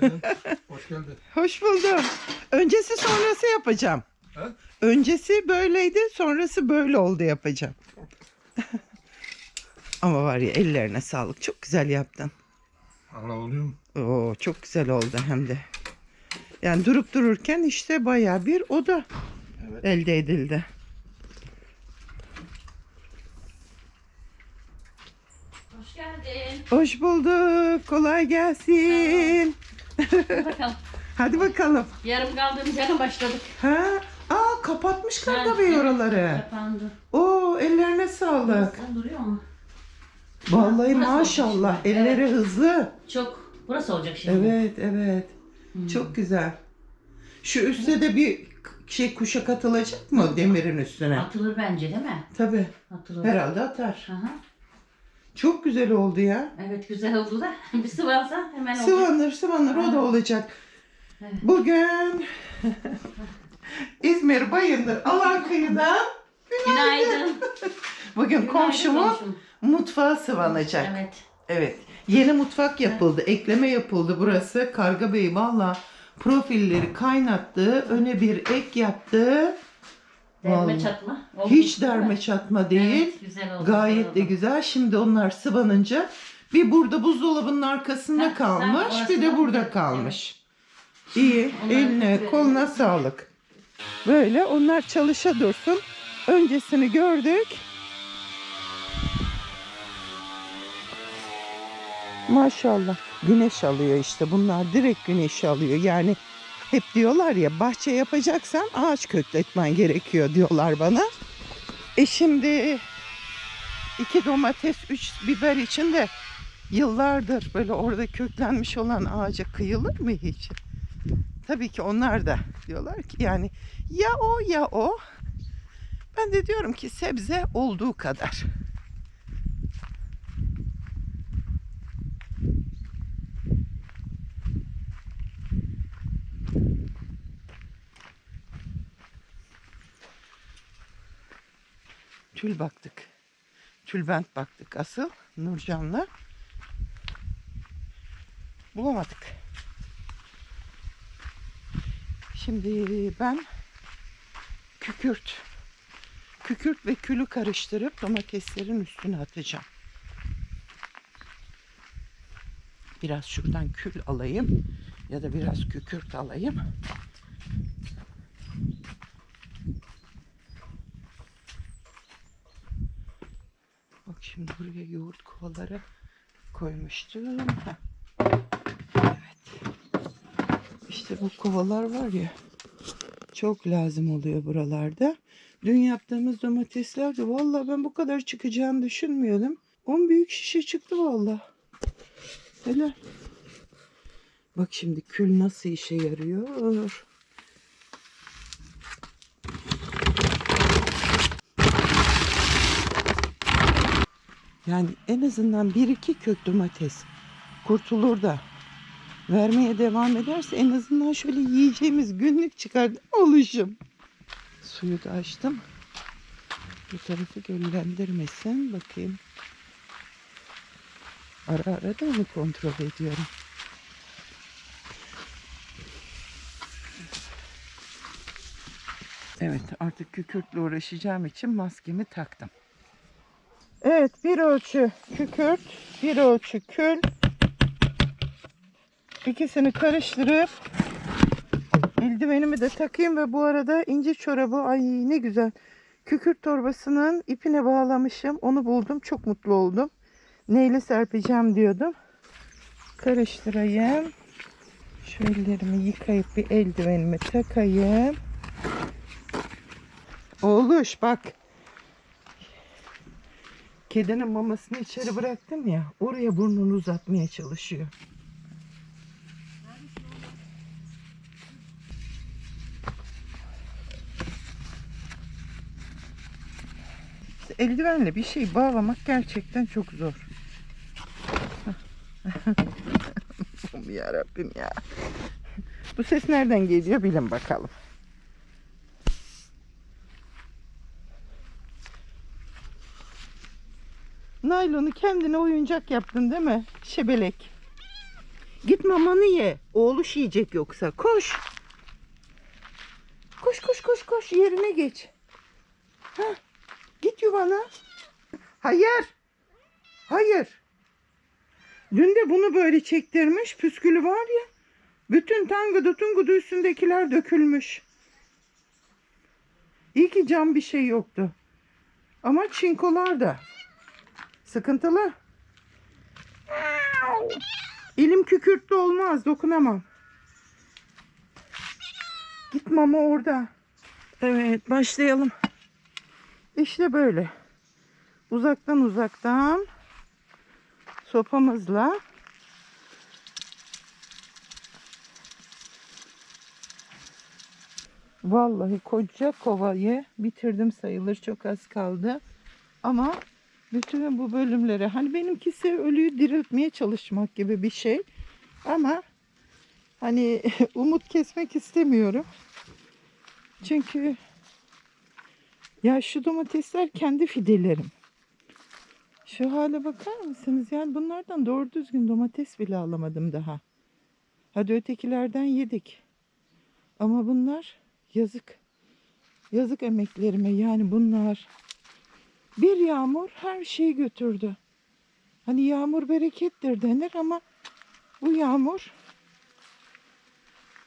Günaydın. Hoş geldin. Hoş buldum. Öncesi sonrası yapacağım. Ha? Öncesi böyleydi, sonrası böyle oldu yapacağım. Ama var ya ellerine sağlık. Çok güzel yaptın. Allah oluyor mu? Oo, çok güzel oldu hem de. Yani durup dururken işte bayağı bir oda Evet. elde edildi. Hoş geldin. Hoş bulduk. Kolay gelsin. Hadi bakalım. Hadi bakalım. Yarım kaldığımız yerden başladık. Ha? Aa kapatmışlar tabii evet. oraları. Kapandı. Oo ellerine sağlık. Sen duruyor mu? Vallahi Burası maşallah olmuş. Evet. elleri hızlı. Çok. Burası olacak şimdi. Evet evet. Hmm. Çok güzel. Şu üstte de bir şey kuşak atılacak mı demirin üstüne? Atılır bence değil mi? Tabii. Atılır. Herhalde atar. Aha. Çok güzel oldu ya. Evet güzel oldu da. Bir sıvansa hemen oldu. Sıvanır sıvanır o da olacak. Evet. Bugün İzmir Bayındır Alankıyı'dan Günaydın. bugün Günaydın komşumun komşum. mutfağı sıvanacak. Evet. Evet. Yeni mutfak yapıldı. Ekleme yapıldı burası. Karga Bey valla profilleri kaynattı. Öne bir ek yaptı. Derme Vallahi. çatma. Oldu. Hiç derme çatma değil. Evet, güzel oldu. Gayet de güzel. Şimdi onlar sıvanınca bir burada buzdolabının arkasında Heh, kalmış, bir de orası burada da- kalmış. İyi. Onlar Eline, güzel. koluna sağlık. Böyle onlar çalışa dursun. Öncesini gördük. Maşallah. Güneş alıyor işte. Bunlar direkt güneş alıyor. Yani hep diyorlar ya bahçe yapacaksan ağaç kökletmen gerekiyor diyorlar bana. E şimdi iki domates, üç biber için de yıllardır böyle orada köklenmiş olan ağaca kıyılır mı hiç? Tabii ki onlar da diyorlar ki yani ya o ya o. Ben de diyorum ki sebze olduğu kadar. Tül baktık. Tülbent baktık asıl Nurcan'la. Bulamadık. Şimdi ben kükürt, kükürt ve külü karıştırıp domateslerin üstüne atacağım. Biraz şuradan kül alayım ya da biraz kükürt alayım. Bak şimdi buraya yoğurt kovaları koymuştum. Evet. İşte bu kovalar var ya çok lazım oluyor buralarda. Dün yaptığımız domatesler de vallahi ben bu kadar çıkacağını düşünmüyordum. 10 büyük şişe çıktı vallahi. Helal. Bak şimdi kül nasıl işe yarıyor. Yani en azından bir iki kök domates kurtulur da vermeye devam ederse en azından şöyle yiyeceğimiz günlük çıkar oluşum. Suyu da açtım. Bu tarafı göllendirmesin. Bakayım. Ara ara da onu kontrol ediyorum. Evet artık kükürtle uğraşacağım için maskemi taktım. Evet bir ölçü kükürt, bir ölçü kül. İkisini karıştırıp eldivenimi de takayım ve bu arada ince çorabı ay ne güzel. Kükürt torbasının ipine bağlamışım. Onu buldum. Çok mutlu oldum. Neyle serpeceğim diyordum. Karıştırayım. Şu ellerimi yıkayıp bir eldivenimi takayım. Oğluş bak. Kedinin mamasını içeri bıraktım ya. Oraya burnunu uzatmaya çalışıyor. Eldivenle bir şey bağlamak gerçekten çok zor. ya ya. Bu ses nereden geliyor bilin bakalım. Naylonu kendine oyuncak yaptın değil mi? Şebelek. Git mamanı ye. Oğluş yiyecek yoksa. Koş. Koş koş koş koş yerine geç. Hah. Git yuvana. Hayır. Hayır. Dün de bunu böyle çektirmiş. Püskülü var ya. Bütün tangudu tungudu üstündekiler dökülmüş. İyi ki cam bir şey yoktu. Ama çinkolar da sıkıntılı. Elim kükürtlü olmaz. Dokunamam. Git mama orada. Evet başlayalım. İşte böyle. Uzaktan uzaktan sopamızla Vallahi koca kovayı bitirdim sayılır çok az kaldı. Ama bütün bu bölümlere hani benimkisi ölüyü diriltmeye çalışmak gibi bir şey. Ama hani umut kesmek istemiyorum. Çünkü ya şu domatesler kendi fidelerim. Şu hale bakar mısınız? Yani bunlardan doğru düzgün domates bile alamadım daha. Hadi ötekilerden yedik. Ama bunlar yazık. Yazık emeklerime yani bunlar. Bir yağmur her şeyi götürdü. Hani yağmur berekettir denir ama bu yağmur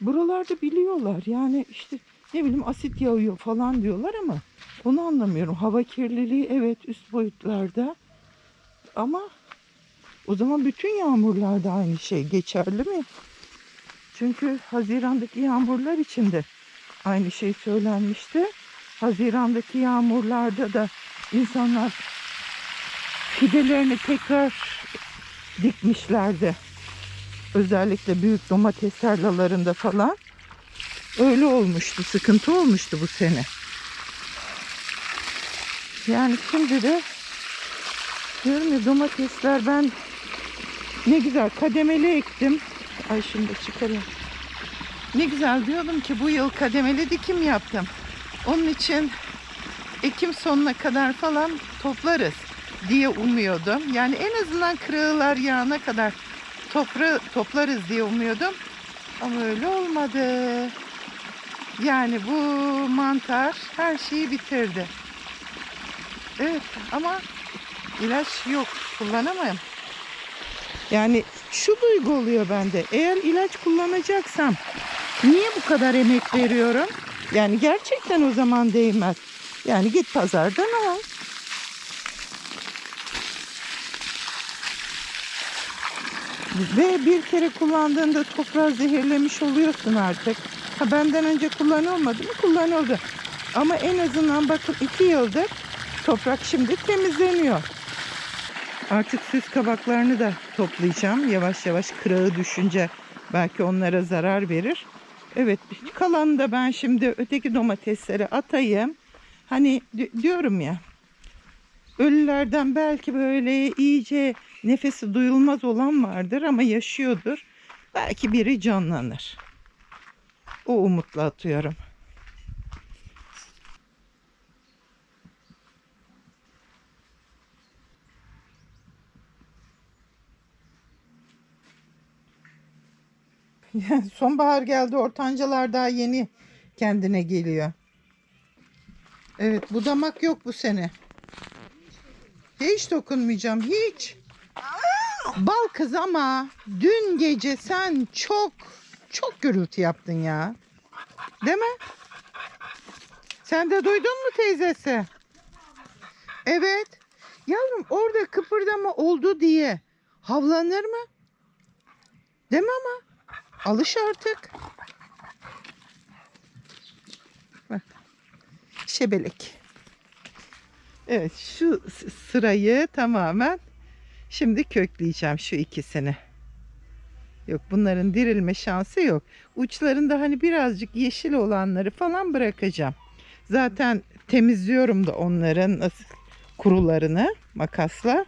buralarda biliyorlar. Yani işte ne bileyim asit yağıyor falan diyorlar ama onu anlamıyorum. Hava kirliliği evet üst boyutlarda ama o zaman bütün yağmurlarda aynı şey geçerli mi? Çünkü Haziran'daki yağmurlar için de aynı şey söylenmişti. Haziran'daki yağmurlarda da insanlar fidelerini tekrar dikmişlerdi. Özellikle büyük domates tarlalarında falan. Öyle olmuştu, sıkıntı olmuştu bu sene. Yani şimdi de diyorum ya domatesler ben ne güzel kademeli ektim. Ay şimdi çıkarayım. Ne güzel diyordum ki bu yıl kademeli dikim yaptım. Onun için Ekim sonuna kadar falan toplarız diye umuyordum. Yani en azından kırığılar yağına kadar topra toplarız diye umuyordum. Ama öyle olmadı. Yani bu mantar her şeyi bitirdi. Evet ama ilaç yok kullanamam. Yani şu duygu oluyor bende. Eğer ilaç kullanacaksam niye bu kadar emek veriyorum? Yani gerçekten o zaman değmez. Yani git pazardan al. Ve bir kere kullandığında toprağı zehirlemiş oluyorsun artık. Ha benden önce kullanılmadı mı? Kullanıldı. Ama en azından bakın iki yıldır toprak şimdi temizleniyor. Artık süs kabaklarını da toplayacağım. Yavaş yavaş kırağı düşünce belki onlara zarar verir. Evet kalanı da ben şimdi öteki domateslere atayım. Hani di- diyorum ya ölülerden belki böyle iyice nefesi duyulmaz olan vardır ama yaşıyordur. Belki biri canlanır. O umutla atıyorum. Sonbahar geldi. Ortancalar daha yeni kendine geliyor. Evet budamak yok bu sene. Hiç dokunmayacağım. Hiç. Bal kız ama dün gece sen çok çok gürültü yaptın ya. Değil mi? Sen de duydun mu teyzesi? Evet. Yavrum orada kıpırdama oldu diye havlanır mı? Değil mi ama? Alış artık. Şebelek. Evet şu sırayı tamamen şimdi kökleyeceğim şu ikisini. Yok bunların dirilme şansı yok. Uçlarında hani birazcık yeşil olanları falan bırakacağım. Zaten temizliyorum da onların kurularını makasla.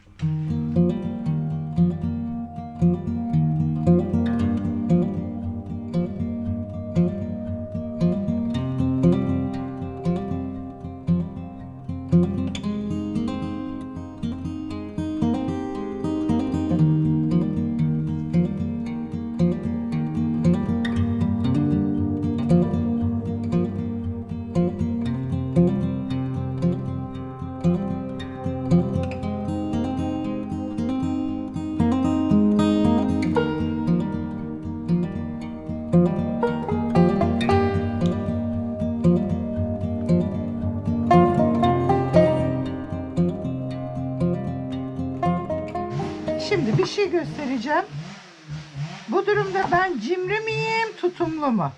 Göstereceğim. Bu durumda ben cimri miyim, tutumlu mu?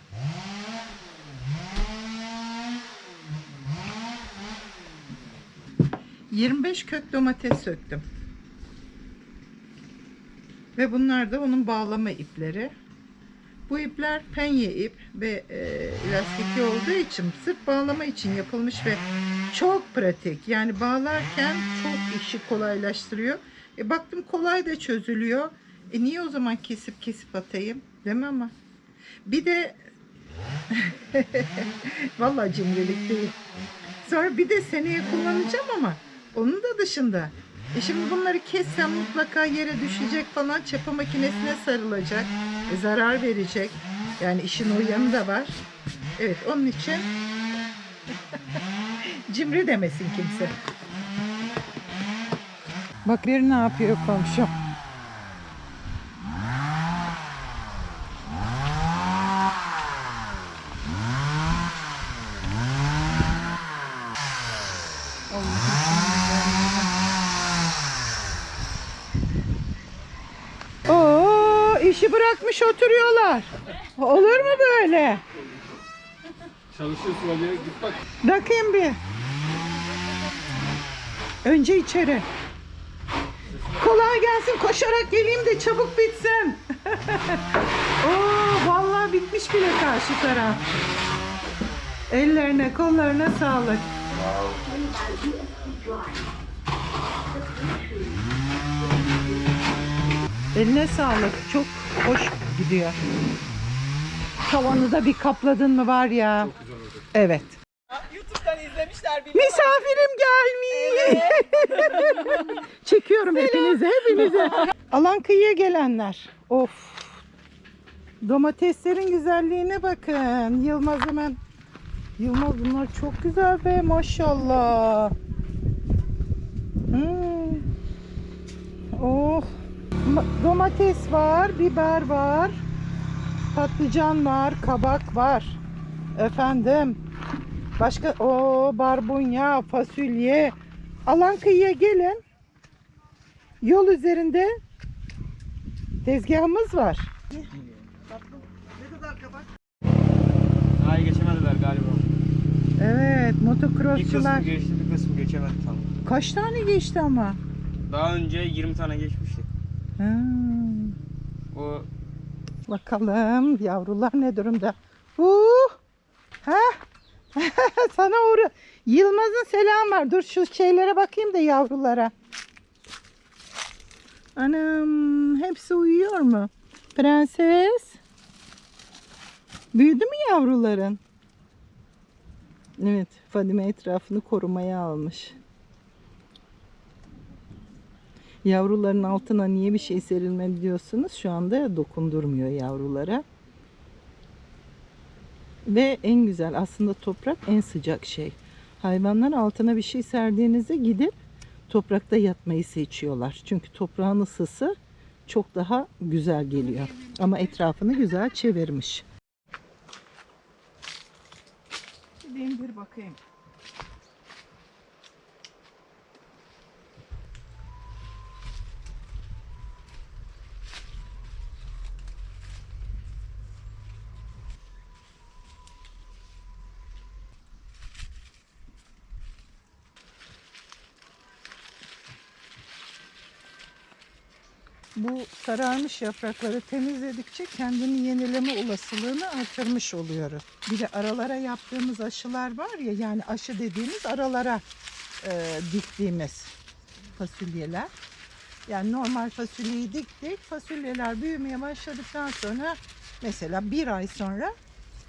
...25 kök domates söktüm. Ve bunlar da onun bağlama ipleri. Bu ipler penye ip ve e, elastikli olduğu için sırf bağlama için yapılmış ve çok pratik. Yani bağlarken çok işi kolaylaştırıyor. E baktım kolay da çözülüyor. E niye o zaman kesip kesip atayım? Değil mi ama? Bir de vallahi cimrilik değil. Sonra bir de seneye kullanacağım ama onun da dışında. E şimdi bunları kessem mutlaka yere düşecek falan çapa makinesine sarılacak. E zarar verecek. Yani işin o yanı da var. Evet onun için cimri demesin kimse. Bak bir ne yapıyor komşum. Oo, işi bırakmış oturuyorlar. Olur mu böyle? Çalışıyorsun Ali'ye git bak. Bakayım bir. Önce içeri. Kolay gelsin koşarak geleyim de çabuk bitsin. Oo vallahi bitmiş bile karşı taraf. Ellerine kollarına sağlık. Eline sağlık. Çok hoş gidiyor. Tavanı da bir kapladın mı var ya. Evet. YouTube'dan izlemişler bilmem. Misafirim gelmiş. Çekiyorum hepinize, hepinize. Alan kıyıya gelenler. Of. Domateslerin güzelliğine bakın. Yılmaz hemen. Yılmaz bunlar çok güzel be maşallah. Hmm. Ma- Domates var, biber var. Patlıcan var, kabak var. Efendim. Başka o barbunya, fasulye. Alan kıyıya gelin. Yol üzerinde tezgahımız var. Daha geçemediler galiba. Evet, Bir motocrossçular. kısmı geçti, bir kısmı geçemedi tam. Kaç tane geçti ama? Daha önce 20 tane geçmişti. Hmm. O Bakalım yavrular ne durumda? Uh! Ha? Sana uğra. Yılmaz'ın selam var. Dur şu şeylere bakayım da yavrulara. Anam hepsi uyuyor mu? Prenses. Büyüdü mü yavruların? Evet, Fadime etrafını korumaya almış. Yavruların altına niye bir şey serilmedi diyorsunuz. Şu anda dokundurmuyor yavrulara. Ve en güzel aslında toprak en sıcak şey. Hayvanlar altına bir şey serdiğinizde gidip toprakta yatmayı seçiyorlar. Çünkü toprağın ısısı çok daha güzel geliyor. Ama etrafını güzel çevirmiş. Gideyim bir bakayım. Bu sararmış yaprakları temizledikçe kendini yenileme olasılığını artırmış oluyoruz. Bir de aralara yaptığımız aşılar var ya yani aşı dediğimiz aralara e, diktiğimiz fasulyeler. Yani normal fasulyeyi diktik. Fasulyeler büyümeye başladıktan sonra mesela bir ay sonra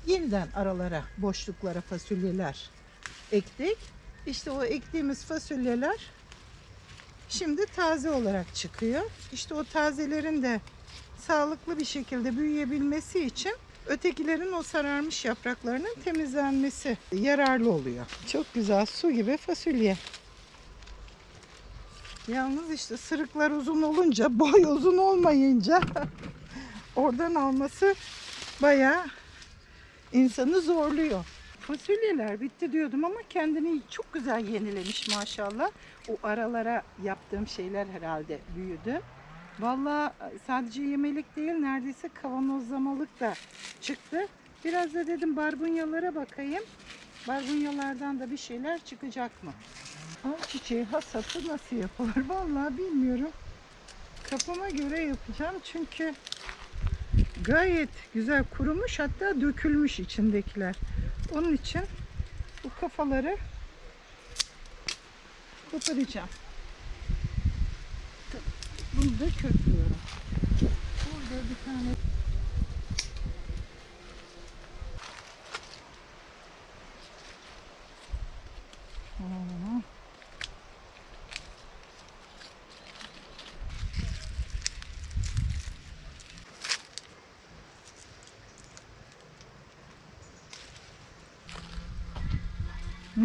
yeniden aralara boşluklara fasulyeler ektik. İşte o ektiğimiz fasulyeler Şimdi taze olarak çıkıyor. İşte o tazelerin de sağlıklı bir şekilde büyüyebilmesi için ötekilerin o sararmış yapraklarının temizlenmesi yararlı oluyor. Çok güzel su gibi fasulye. Yalnız işte sırıklar uzun olunca, boy uzun olmayınca oradan alması bayağı insanı zorluyor. Fasulyeler bitti diyordum ama kendini çok güzel yenilemiş maşallah. O aralara yaptığım şeyler herhalde büyüdü. Vallahi sadece yemelik değil neredeyse kavanozlamalık da çıktı. Biraz da dedim barbunyalara bakayım. Barbunyalardan da bir şeyler çıkacak mı? Ama çiçeği hasatı nasıl yapılır? Vallahi bilmiyorum. Kafama göre yapacağım çünkü gayet güzel kurumuş hatta dökülmüş içindekiler. Onun için bu kafaları koparacağım. Bunu da köklüyorum. Burada bir tane Aa.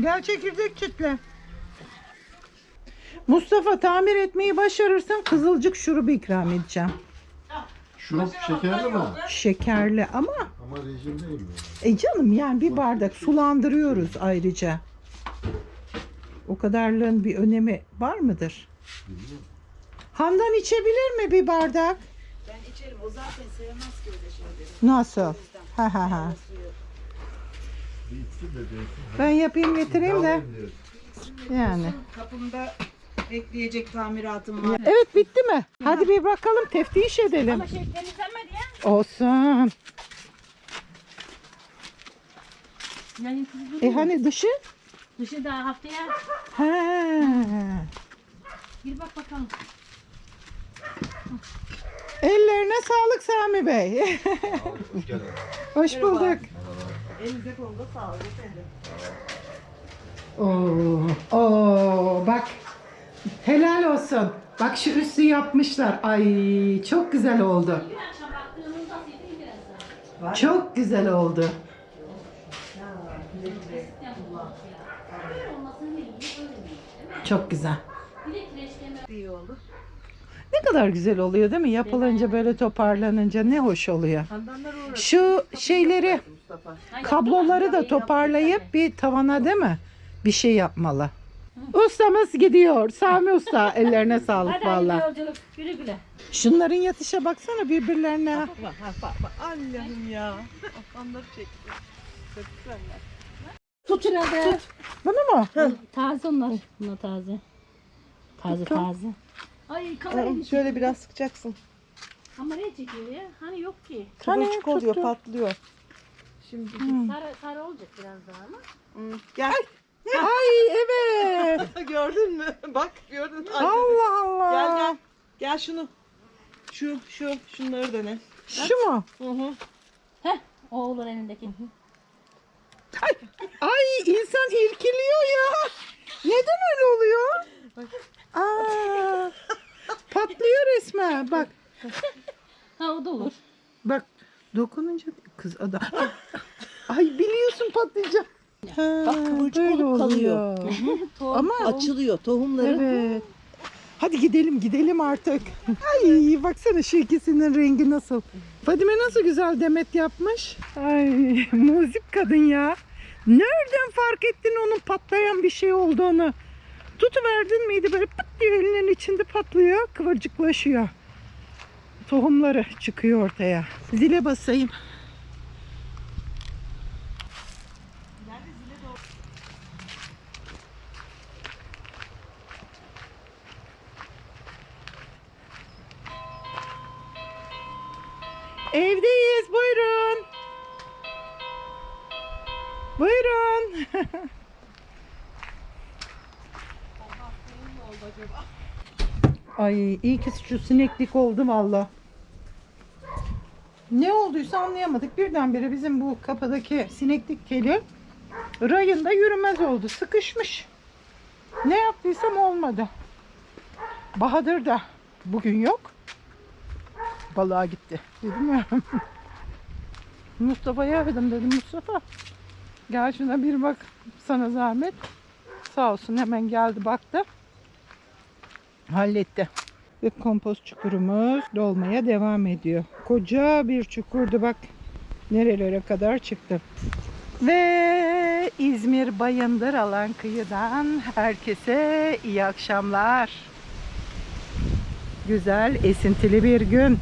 Gel çekirdek çitle. Mustafa tamir etmeyi başarırsan kızılcık şurubu ikram edeceğim. Şurup şekerli mi? Şekerli ama Ama rejim değil mi? e canım yani bir bardak sulandırıyoruz ayrıca. O kadarlığın bir önemi var mıdır? Handan içebilir mi bir bardak? Ben içerim. O zaten sevmez ki öyle şeyleri. Nasıl? Ha ha ha. Ben yapayım getireyim de yani. Kapımda bekleyecek tamiratım var. Evet bitti mi? Hadi bir bakalım teftiş edelim. Ama şey temizlenmedi ya. Olsun. Yani E hani dışı? Dışı daha haftaya Ha. bir bak bakalım. Ellerine sağlık Sami Bey. Hoş bulduk. Elinize konuda sağlık efendim. Oo, oo, bak. Helal olsun. Bak şu üstü yapmışlar. Ay çok güzel oldu. Çok güzel oldu. Çok güzel. İyi oldu. Ne kadar güzel oluyor değil mi? Yapılınca böyle toparlanınca ne hoş oluyor. Şu şeyleri, Mustafa. kabloları da toparlayıp bir tavana değil mi? Bir şey yapmalı. Ustamız gidiyor. Sami Usta ellerine sağlık Hadi valla. hayırlı yolculuk. Güle güle. Şunların yatışa baksana birbirlerine. Bak bak bak bak. Allah'ım ya. Onları çekti. Güzeller. Tutun hadi. Bunu mu? Taze onlar. Bunlar taze. Taze taze. Ay kamerayı Şöyle biraz sıkacaksın. Kamerayı çekiyor ya. Hani yok ki. Hani Kıvırcık oluyor, tuttu. patlıyor. Şimdi Sarı, sarı olacak biraz daha ama. gel. Ay evet. gördün mü? Bak gördün mü? Ay, Allah Allah. Gel gel. Gel şunu. Şu şu şunları dene. Şu mu? Hı hı. Heh. O olur elindeki. Ay, ay insan irkiliyor ya. Neden öyle oluyor? Aa, patlıyor resmen. Bak Ha o da olur. bak dokununca kız adam. Ay biliyorsun patlayacak. Ha, Bak, kıvırcık böyle olup kalıyor. oluyor. Ama Açılıyor tohumları. evet. Hadi gidelim gidelim artık. Ay baksana şu ikisinin rengi nasıl. Fadime nasıl güzel demet yapmış. Ay müzik kadın ya. Nereden fark ettin onun patlayan bir şey olduğunu? Tutuverdin miydi böyle pıt diye elinin içinde patlıyor, kıvırcıklaşıyor. Tohumları çıkıyor ortaya. Zile basayım. Evdeyiz buyurun. Buyurun. Ay iyi ki şu sineklik oldu valla. Ne olduysa anlayamadık. Birdenbire bizim bu kapıdaki sineklik teli rayında yürümez oldu. Sıkışmış. Ne yaptıysam olmadı. Bahadır da bugün yok. Balığa gitti. Dedim ya. Mustafa'ya aradım dedim. Mustafa gel şuna bir bak sana zahmet. Sağ olsun hemen geldi baktı. Halletti. Ve kompost çukurumuz dolmaya devam ediyor. Koca bir çukurdu bak. Nerelere kadar çıktı. Ve İzmir Bayındır alan kıyıdan herkese iyi akşamlar. Güzel, esintili bir gün.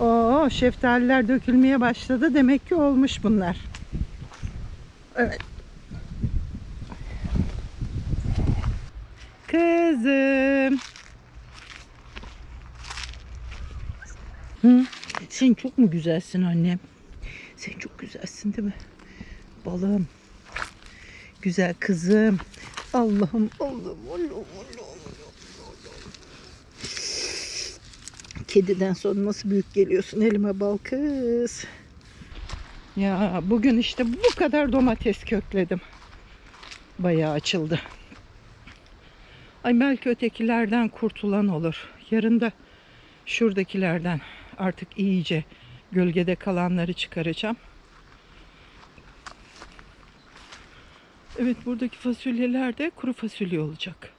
Oo, şeftaliler dökülmeye başladı. Demek ki olmuş bunlar. Evet. Kızım. Hı? Sen çok mu güzelsin annem? Sen çok güzelsin değil mi? Balım. Güzel kızım. Allah'ım, Allah'ım, Allah'ım, Allah'ım. Kediden sonra nasıl büyük geliyorsun elime bal kız. Ya bugün işte bu kadar domates kökledim. Bayağı açıldı. Ay belki ötekilerden kurtulan olur. Yarın da şuradakilerden artık iyice gölgede kalanları çıkaracağım. Evet buradaki fasulyeler de kuru fasulye olacak.